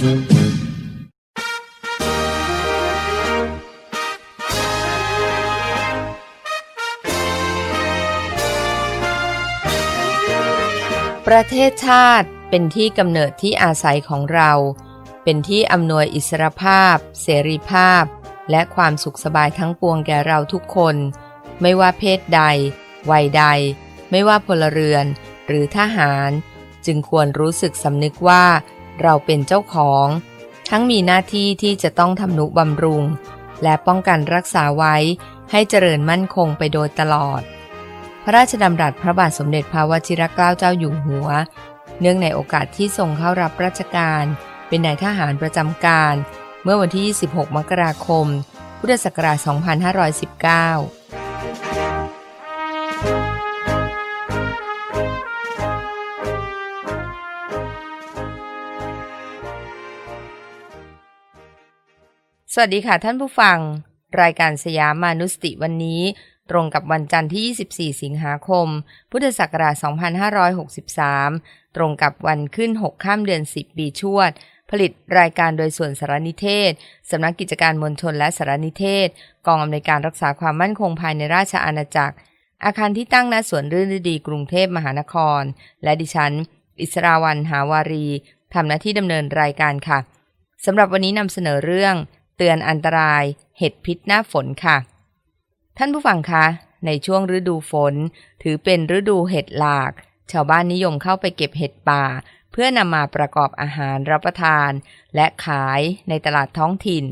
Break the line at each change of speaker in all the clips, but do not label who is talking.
ประเทศชาติเป็นที่กำเนิดที่อาศัยของเรา เป็นที่อำนวยอิสรภาพ เสรีภาพ และความสุขสบายทั้งปวงแก่เราทุกคน ไม่ว่าเพศใด วัยใด ไม่ว่าพลเรือน หรือทหาร จึงควรรู้สึกสำนึกว่า เราเป็นเจ้าของ ทั้งมีหน้าที่ที่จะต้องทำนุบำรุง และป้องกันรักษาไว้ให้เจริญมั่นคงไปโดยตลอด พระราชดำรัสพระบาทสมเด็จพระวชิรเกล้าเจ้าอยู่หัว เนื่องในโอกาสที่ทรงเข้ารับราชการ เป็นนายทหารประจำการ เมื่อวันที่ 26 มกราคม พุทธศักราช 2519 สวัสดีค่ะท่านผู้ฟัง รายการสยามมานุสติวันนี้ ตรงกับวันจันทร์ที่ 24 สิงหาคม พุทธศักราช 2563 ตรงกับวันขึ้น 6 ข้ามเดือน 10 ปีชวด ผลิตรายการโดยส่วนสารนิเทศ สำนักกิจการมวลชนและสารนิเทศ กองอำนวยการรักษาความมั่นคงภายในราชอาณาจักร อาคารที่ตั้งณสวนรื่นดีกรุงเทพมหานคร และดิฉัน อิสราวันหาวารีทำหน้าที่ดำเนินรายการค่ะสำหรับวันนี้นำเสนอเรื่อง เตือนอันตราย เห็ดพิษหน้าฝนค่ะ ท่านผู้ฟังคะ ในช่วงฤดูฝน ถือเป็นฤดูเห็ดหลาก ชาวบ้านนิยมเข้าไปเก็บเห็ดป่า เพื่อนำมาประกอบอาหารรับประทาน และขายในตลาดท้องถิ่น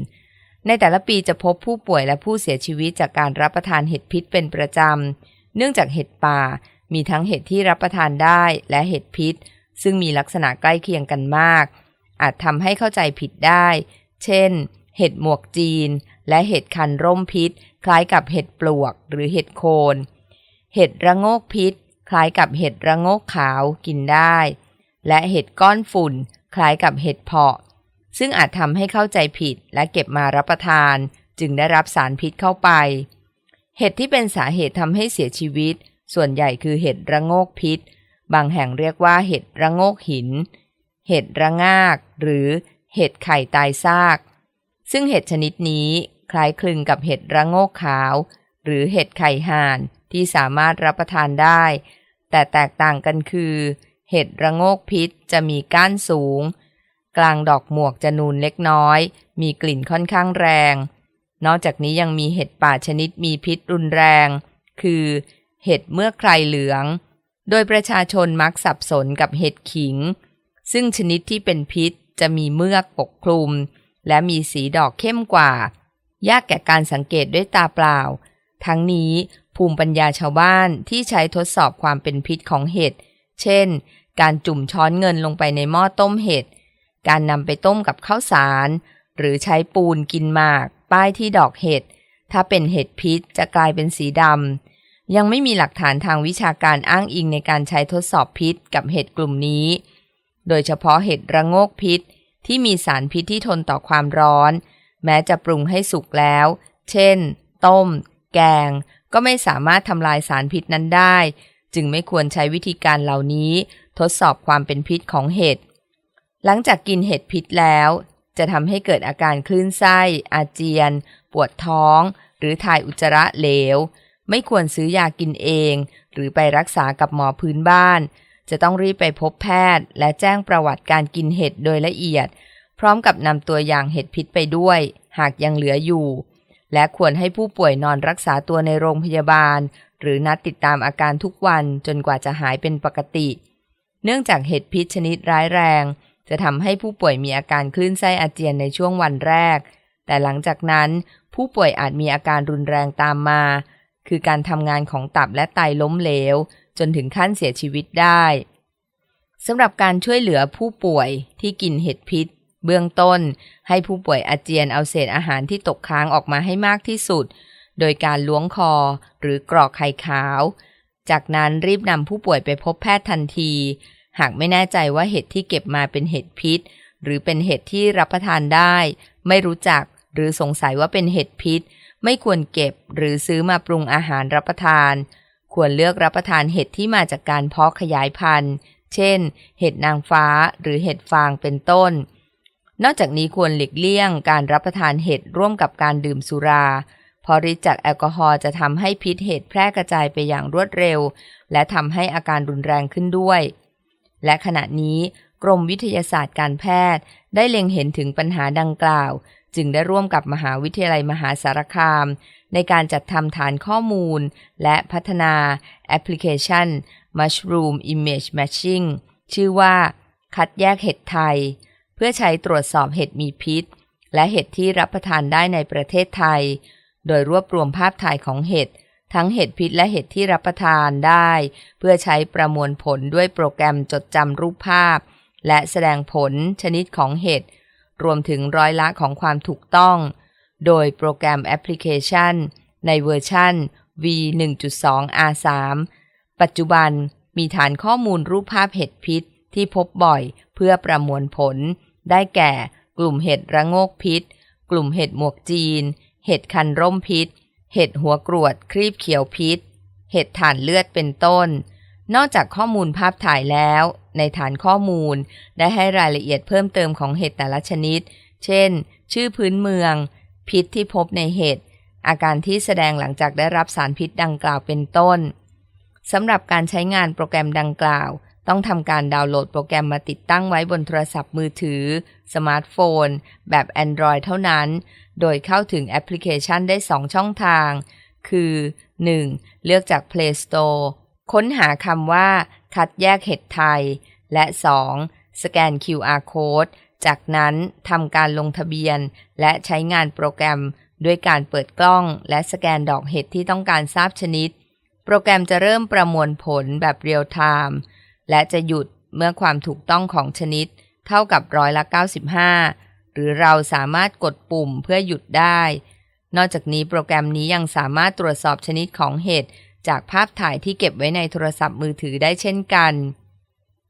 ในแต่ละปีจะพบผู้ป่วยและผู้เสียชีวิตจากการรับประทานเห็ดพิษเป็นประจำ เนื่องจากเห็ดป่ามีทั้งเห็ดที่รับประทานได้และเห็ดพิษ ซึ่งมีลักษณะใกล้เคียงกันมาก อาจทำให้เข้าใจผิดได้ เช่น เห็ดหมวกจีน และเห็ดคันร่มพิษ คล้ายกับเห็ดปลวกหรือเห็ดโคน เห็ดระโงกพิษ คล้ายกับเห็ดระโงกขาวกินได้ และเห็ดก้อนฝุ่น คล้ายกับเห็ดเพาะ ซึ่งอาจทำให้เข้าใจผิดและเก็บมารับประทาน จึงได้รับสารพิษเข้าไป เห็ดที่เป็นสาเหตุทำให้เสียชีวิต ส่วนใหญ่คือเห็ดระโงกพิษ บางแห่งเรียกว่าเห็ดระโงกหิน เห็ดระงาก หรือเห็ดไข่ตายซาก ซึ่งเห็ดชนิดนี้คล้ายคลึงกับเห็ดระโงกขาว หรือเห็ดไข่ห่านที่สามารถรับประทานได้ แต่แตกต่างกันคือ เห็ดระโงกพิษจะมีก้านสูง กลางดอกหมวกจะนูนเล็กน้อย มีกลิ่นค่อนข้างแรง นอกจากนี้ยังมีเห็ดป่าชนิดมีพิษรุนแรง คือเห็ดเมื่อใครเหลือง โดยประชาชนมักสับสนกับเห็ดขิง ซึ่งชนิดที่เป็นพิษจะมีเมือกปกคลุม และมีสีดอกเข้มกว่า ยากแก่การสังเกตด้วยตาเปล่า ทั้งนี้ภูมิปัญญาชาวบ้านที่ใช้ทดสอบความเป็นพิษของเห็ด เช่น การจุ่มช้อนเงินลงไปในหม้อต้มเห็ด การนำไปต้มกับข้าวสาร หรือใช้ปูนกินหมาก ป้ายที่ดอกเห็ด ถ้าเป็นเห็ดพิษจะกลายเป็นสีดำ ยังไม่มีหลักฐานทางวิชาการอ้างอิงในการใช้ทดสอบพิษกับเห็ดกลุ่มนี้ โดยเฉพาะเห็ดระโงกพิษ ที่มีสารพิษที่ทนต่อความร้อน แม้จะปรุงให้สุกแล้ว เช่น ต้ม แกง ก็ไม่สามารถทำลายสารพิษนั้นได้ จึงไม่ควรใช้วิธีการเหล่านี้ ทดสอบความเป็นพิษของเห็ด หลังจากกินเห็ดพิษแล้ว จะทำให้เกิดอาการคลื่นไส้ อาเจียน ปวดท้อง หรือถ่ายอุจจาระเหลว ไม่ควรซื้อยากินเอง หรือไปรักษากับหมอพื้นบ้าน จะต้องรีบไปพบแพทย์ และแจ้งประวัติการกินเห็ดโดยละเอียด พร้อมกับนำตัวอย่างเห็ดพิษไปด้วย หากยังเหลืออยู่ และควรให้ผู้ป่วยนอนรักษาตัวในโรงพยาบาล หรือนัดติดตามอาการทุกวันจนกว่าจะหายเป็นปกติ เนื่องจากเห็ดพิษชนิดร้ายแรง จะทำให้ผู้ป่วยมีอาการคลื่นไส้อาเจียนในช่วงวันแรก แต่หลังจากนั้นผู้ป่วยอาจมีอาการรุนแรงตามมา คือการทำงานของตับและไตล้มเหลว จนถึงขั้นเสียชีวิตได้สำหรับการช่วยเหลือผู้ป่วยที่กินเห็ดพิษ เบื้องต้น ให้ผู้ป่วยอาเจียนเอาเศษอาหารที่ตกค้างออกมาให้มากที่สุด โดยการล้วงคอหรือกรอกไข่ขาว จากนั้นรีบนำผู้ป่วยไปพบแพทย์ทันที หากไม่แน่ใจว่าเห็ดที่เก็บมาเป็นเห็ดพิษ หรือเป็นเห็ดที่รับประทานได้ ไม่รู้จักหรือสงสัยว่าเป็นเห็ดพิษ ไม่ควรเก็บหรือซื้อมาปรุงอาหารรับประทาน ควรเลือกรับประทานเห็ดที่มาจากการเพาะขยายพันธุ์ เช่น เห็ดนางฟ้าหรือเห็ดฟางเป็นต้น นอกจากนี้ควรหลีกเลี่ยงการรับประทานเห็ดร่วมกับการดื่มสุราเพราะฤทธิ์จากแอลกอฮอล์จะทำให้พิษเห็ดแพร่กระจายไปอย่างรวดเร็ว และทำให้อาการรุนแรงขึ้นด้วย และขณะนี้กรมวิทยาศาสตร์การแพทย์ได้เล็งเห็นถึงปัญหาดังกล่าว จึงได้ร่วมกับมหาวิทยาลัยมหาสารคาม ในการจัดทำฐานข้อมูล และพัฒนาแอปพลิเคชัน Mushroom Image Matching ชื่อว่า คัดแยกเห็ดไทย เพื่อใช้ตรวจสอบเห็ดมีพิษ และเห็ดที่รับประทานได้ในประเทศไทย โดยรวบรวมภาพถ่ายของเห็ดทั้งเห็ดพิษและเห็ดที่รับประทานได้ เพื่อใช้ประมวลผลด้วยโปรแกรมจดจำรูปภาพ และแสดงผลชนิดของเห็ด รวมถึงร้อยละของความถูกต้อง โดยโปรแกรมแอปพลิเคชัน ในเวอร์ชัน v1.2 r3 ปัจจุบันมีฐานข้อมูลรูปภาพเห็ดพิษที่พบบ่อยเพื่อประมวลผล ได้แก่กลุ่มเห็ดระโงกพิษ กลุ่มเห็ดหมวกจีน เห็ดคันร่มพิษ เห็ดหัวกรวดครีบเขียวพิษ เห็ดถ่านเลือดเป็นต้น นอกจากข้อมูลภาพถ่ายแล้ว ในฐานข้อมูล ได้ให้รายละเอียดเพิ่มเติมของเห็ดแต่ละชนิด เช่น ชื่อพื้นเมือง พิษที่พบในเห็ด อาการที่แสดงหลังจากได้รับสารพิษดังกล่าวเป็นต้น สำหรับการใช้งานโปรแกรมดังกล่าว ต้องทำการดาวน์โหลดโปรแกรมมาติดตั้งไว้บนโทรศัพท์มือถือ สมาร์ทโฟน แบบ Android เท่านั้น โดยเข้าถึงแอปพลิเคชันได้ 2 ช่องทาง คือ 1. เลือกจาก Play Store ค้นหาคำว่า คัดแยกเห็ดไทย และ 2. สแกน QR Code จากนั้นทำการลงทะเบียน และใช้งานโปรแกรม ด้วยการเปิดกล้อง และสแกนดอกเห็ดที่ต้องการทราบชนิด โปรแกรมจะเริ่มประมวลผลแบบเรียลไทม์และจะหยุดเมื่อความถูกต้องของชนิด เท่ากับร้อยละ 95 หรือเราสามารถกดปุ่มเพื่อหยุดได้ นอกจากนี้โปรแกรมนี้ยังสามารถตรวจสอบชนิดของเห็ด จากภาพถ่ายที่เก็บไว้ในโทรศัพท์มือถือได้เช่นกัน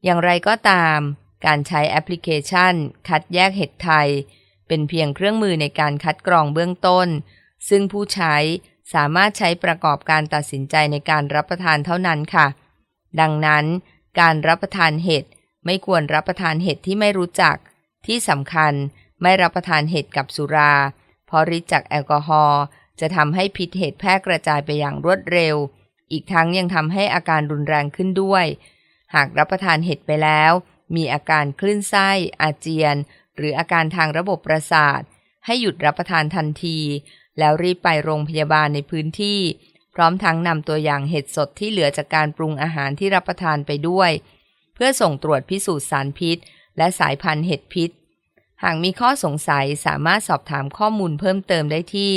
อย่างไรก็ตาม การใช้แอปพลิเคชัน คัดแยกเห็ดไทย เป็นเพียงเครื่องมือในการคัดกรองเบื้องต้น ซึ่งผู้ใช้สามารถใช้ประกอบการตัดสินใจในการรับประทานเท่านั้นค่ะ ดังนั้น การรับประทานเห็ดไม่ควรรับประทานเห็ดที่ไม่รู้จัก ที่สำคัญไม่รับประทานเห็ดกับสุรา เพราะฤทธิ์จากแอลกอฮอล์จะทำให้พิษเห็ดแพร่กระจายไปอย่างรวดเร็ว อีกทั้งยังทำให้อาการรุนแรงขึ้นด้วย หากรับประทานเห็ดไปแล้ว มีอาการคลื่นไส้ อาเจียน หรืออาการทางระบบประสาท ให้หยุดรับประทานทันที แล้วรีบไปโรงพยาบาลในพื้นที่ พร้อมทั้งนำตัวอย่างเห็ดสดที่เหลือจากการปรุงอาหารที่รับประทานไปด้วย เพื่อส่งตรวจพิสูจน์สารพิษ และสายพันธุ์เห็ดพิษ หากมีข้อสงสัยสามารถสอบถามข้อมูลเพิ่มเติมได้ที่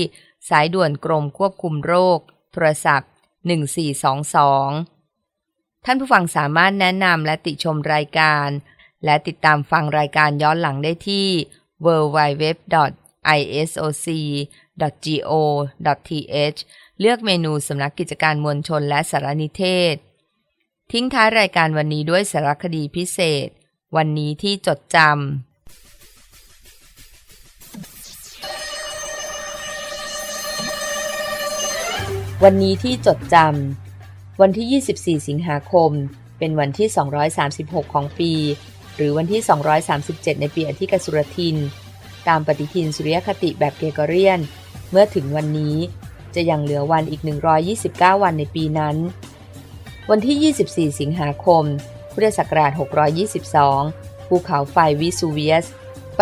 สายด่วนกรมควบคุมโรค โทรศัพท์ 1422 ท่านผู้ฟังสามารถแนะนำและติชมรายการ และติดตามฟังรายการย้อนหลังได้ที่ www.isoc.go.th เลือกเมนูสำนักกิจการมวลชนและสารนิเทศ ทิ้งท้ายรายการวันนี้ด้วยสารคดีพิเศษ วันนี้ที่จดจำ วันนี้ที่จดจำ วันที่ 24 สิงหาคม เป็นวันที่ 236 ของปี หรือวันที่ 237 ในปีอธิกสุรทิน ตามปฏิทินสุริยคติแบบเกรกอเรียน เมื่อถึงวันนี้จะยังเหลือวันอีก 129 วันในปีนั้น วันที่ 24 สิงหาคม พุทธศักราช 622 ภูเขาไฟวิสูเวียส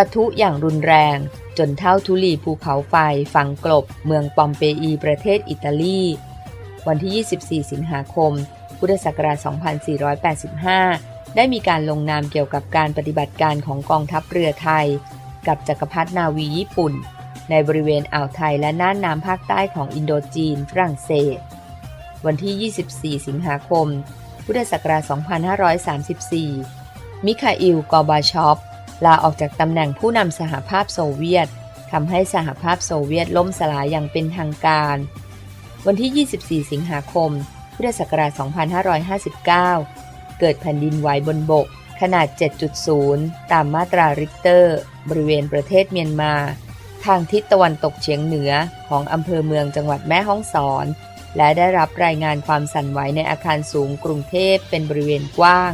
ปะทุอย่างรุนแรง จนเท่าทุลีภูเขาไฟฝังกลบ เมืองปอมเปอีประเทศอิตาลี วันที่ 24 สิงหาคม พุทธศักราช 2485 ได้มีการลงนามเกี่ยวกับการปฏิบัติการของกองทัพเรือไทย กับจักรพรรดินาวีญี่ปุ่น ในบริเวณอ่าวไทยและน่านน้ำภาคใต้ของอินโดจีนฝรั่งเศส วันที่ 24 สิงหาคม พุทธศักราช 2534 มิคาอิล กอบาชอป ลาออกจากตำแหน่งผู้นำสหภาพโซเวียตทำให้สหภาพโซเวียตล่มสลายอย่างเป็นทางการ วันที่ 24 สิงหาคม พุทธศักราช 2559 เกิดแผ่นดินไหวบนบก ขนาด 7.0 ตามมาตราริกเตอร์ บริเวณประเทศเมียนมา ทางทิศตะวันตกเฉียงเหนือของอำเภอเมืองจังหวัดแม่ฮ่องสอน และได้รับรายงานความสั่นไหวในอาคารสูงกรุงเทพเป็นบริเวณกว้าง